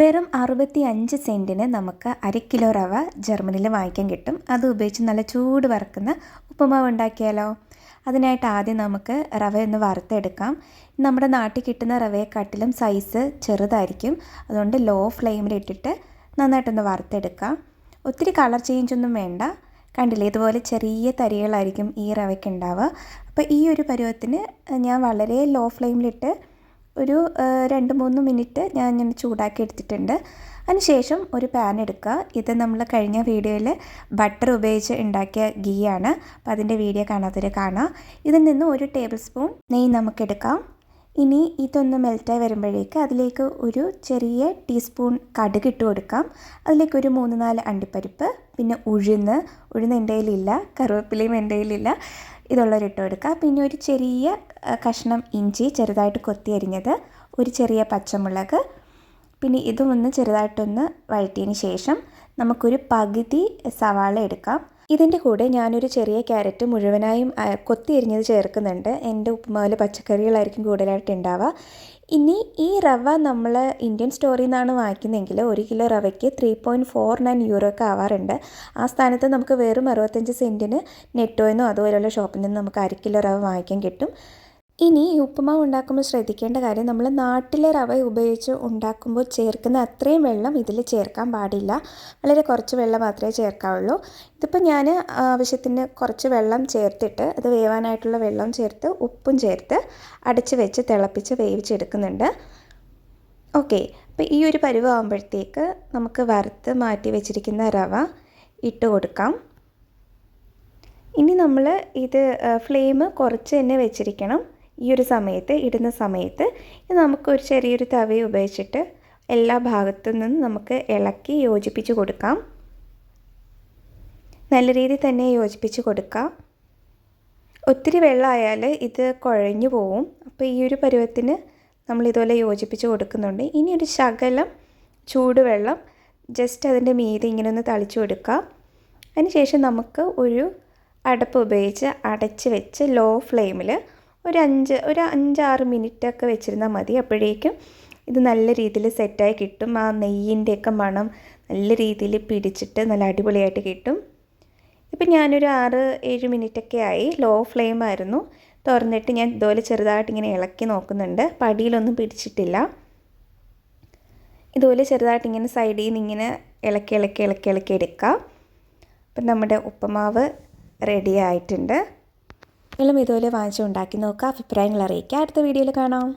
വെറും അറുപത്തി അഞ്ച് സെന്റിന് നമുക്ക് അര കിലോ റവ ജർമ്മനിയിൽ വാങ്ങിക്കാൻ കിട്ടും. അത് ഉപയോഗിച്ച് നല്ല ചൂട് വറക്കുന്ന ഉപ്പുമാവ് ഉണ്ടാക്കിയാലോ? അതിനായിട്ട് ആദ്യം നമുക്ക് റവ ഒന്ന് വറുത്തെടുക്കാം. നമ്മുടെ നാട്ടിൽ കിട്ടുന്ന റവയെക്കാട്ടിലും സൈസ് ചെറുതായിരിക്കും. അതുകൊണ്ട് ലോ ഫ്ലെയിമിലിട്ടിട്ട് നന്നായിട്ടൊന്ന് വറുത്തെടുക്കാം. ഒത്തിരി കളർ ചേഞ്ച് ഒന്നും വേണ്ട. കണ്ടില്ലേ ഇതുപോലെ ചെറിയ തരികളായിരിക്കും ഈ റവയ്ക്ക് ഉണ്ടാവുക. അപ്പോൾ ഈ ഒരു പരുവത്തിന് ഞാൻ വളരെ ലോ ഫ്ലെയിമിലിട്ട് ഒരു രണ്ട് മൂന്ന് മിനിറ്റ് ഞാൻ ഇങ്ങനെ ചൂടാക്കി എടുത്തിട്ടുണ്ട്. അതിനുശേഷം ഒരു പാൻ എടുക്കുക. ഇത് നമ്മൾ കഴിഞ്ഞ വീഡിയോയിൽ ബട്ടർ ഉപയോഗിച്ച് ഉണ്ടാക്കിയ ഗീ ആണ് അപ്പോൾ അതിന്റെ വീഡിയോ കാണാത്തവർ കാണാം. ഇതിൽ നിന്ന് ഒരു ടേബിൾ സ്പൂൺ നെയ്യ് നമുക്കെടുക്കാം ഇനി ഇതൊന്ന് മെൽറ്റായി വരുമ്പോഴേക്ക് അതിലേക്ക് ഒരു ചെറിയ ടീസ്പൂൺ കടുക് ഇട്ട് കൊടുക്കാം. അതിലേക്ക് ഒരു മൂന്ന് നാല് അണ്ടിപ്പരിപ്പ് പിന്നെ ഉഴുന്ന്. ഉഴുന്ന് എന്റെ കയ്യിലില്ല കറിവേപ്പിലയും എന്റെ കയ്യിലില്ല. ഇതുള്ളവർ ഇട്ട് കൊടുക്കുക പിന്നെ ഒരു ചെറിയ കഷ്ണം ഇഞ്ചി ചെറുതായിട്ട് കൊത്തി അരിഞ്ഞത് ഒരു ചെറിയ പച്ചമുളക്. പിന്നെ ഇതും ഒന്ന് ചെറുതായിട്ടൊന്ന് വഴറ്റിയതിന് ശേഷം നമുക്കൊരു പകുതി സവാള എടുക്കാം. ഇതിന്റെ കൂടെ ഞാനൊരു ചെറിയ ക്യാരറ്റ് മുഴുവനായും കൊത്തി എരിഞ്ഞത് ചേർക്കുന്നുണ്ട്. എന്റെ ഉപ്പുമാവിൽ പച്ചക്കറികളായിരിക്കും കൂടുതലായിട്ട് ഉണ്ടാവുക. ഇനി ഈ റവ നമ്മൾ ഇന്ത്യൻ സ്റ്റോറിൽ നിന്നാണ് വാങ്ങിക്കുന്നതെങ്കിൽ ഒരു kilo റവയ്ക്ക് three point four nine euro ഒക്കെ ആവാറുണ്ട്. ആ സ്ഥാനത്ത് നമുക്ക് വെറും അറുപത്തഞ്ച് സെന്റിന് നെറ്റോയെന്നോ അതുപോലെയുള്ള ഷോപ്പിൽ നിന്ന് നമുക്ക് അര കിലോ റവ വാങ്ങിക്കാൻ കിട്ടും. ഇനി ഈ ഉപ്പുമാവ് ഉണ്ടാക്കുമ്പോൾ ശ്രദ്ധിക്കേണ്ട കാര്യം നമ്മൾ നാട്ടിലെ റവ ഉപയോഗിച്ച് ഉണ്ടാക്കുമ്പോൾ ചേർക്കുന്ന അത്രയും വെള്ളം ഇതിൽ ചേർക്കാൻ പാടില്ല. വളരെ കുറച്ച് വെള്ളം മാത്രമേ ചേർക്കാവുള്ളൂ. ഇതിപ്പോൾ ഞാൻ ആവശ്യത്തിന് കുറച്ച് വെള്ളം ചേർത്തിട്ട് അത് വേവാനായിട്ടുള്ള വെള്ളം ചേർത്ത് ഉപ്പും ചേർത്ത് അടച്ച് വെച്ച് തിളപ്പിച്ച് വേവിച്ചെടുക്കുന്നുണ്ട്. ഓക്കെ അപ്പോൾ ഈ ഒരു പരുവാകുമ്പോഴത്തേക്ക് നമുക്ക് വറുത്ത് മാറ്റി വെച്ചിരിക്കുന്ന റവ ഇട്ട് കൊടുക്കാം. ഇനി നമ്മൾ ഇത് ഫ്ലെയിം കുറച്ച് തന്നെ വെച്ചിരിക്കണം. ഈ ഒരു സമയത്ത് ഇടുന്ന സമയത്ത് നമുക്കൊരു ചെറിയൊരു തവി ഉപയോഗിച്ചിട്ട് എല്ലാ ഭാഗത്തു നിന്നും നമുക്ക് ഇളക്കി യോജിപ്പിച്ച് കൊടുക്കാം. നല്ല രീതി തന്നെ യോജിപ്പിച്ച് കൊടുക്കാം. ഒത്തിരി വെള്ളമായാൽ ഇത് കുഴഞ്ഞു പോവും. അപ്പോൾ ഈ ഒരു പരുവത്തിന് നമ്മൾ ഇതുപോലെ യോജിപ്പിച്ച് കൊടുക്കുന്നുണ്ട്. ഇനി ഒരു ശകലം ചൂടുവെള്ളം ജസ്റ്റ് അതിന്റെ മീതെ ഇങ്ങനെ ഒന്ന് തളിച്ചു കൊടുക്കാം. അതിനുശേഷം നമുക്ക് ഒരു അടപ്പ് ഉപയോഗിച്ച് അടച്ച് വെച്ച് ലോ ഫ്ലെയിമിൽ ഒരു അഞ്ച് ഒരു അഞ്ചാറ് മിനിറ്റൊക്കെ വെച്ചിരുന്നാൽ മതി. അപ്പോഴേക്കും ഇത് നല്ല രീതിയിൽ സെറ്റായി കിട്ടും. ആ നെയ്യിന്റെയൊക്കെ മണം നല്ല രീതിയിൽ പിടിച്ചിട്ട് നല്ല അടിപൊളിയായിട്ട് കിട്ടും. ഇപ്പം ഞാനൊരു ആറ് ഏഴ് മിനിറ്റൊക്കെ ആയി. ലോ ഫ്ലെയിം ആയിരുന്നു തുറന്നിട്ട് ഞാൻ ഇതുപോലെ ചെറുതായിട്ട് ഇങ്ങനെ ഇളക്കി നോക്കുന്നുണ്ട്. പടിയിലൊന്നും പിടിച്ചിട്ടില്ല. ഇതുപോലെ ചെറുതായിട്ട് ഇങ്ങനെ സൈഡിൽ നിന്ന് ഇങ്ങനെ ഇളക്കി ഇളക്കി ഇളക്കി ഇളക്കി എടുക്കാം. അപ്പം നമ്മുടെ ഉപ്പുമാവ് റെഡി ആയിട്ടുണ്ട്. നിങ്ങളും ഇതുപോലെ വാങ്ങിച്ച് ഉണ്ടാക്കി നോക്കുക. അഭിപ്രായങ്ങൾ അറിയിക്കുക. അടുത്ത വീഡിയോയിൽ കാണാം.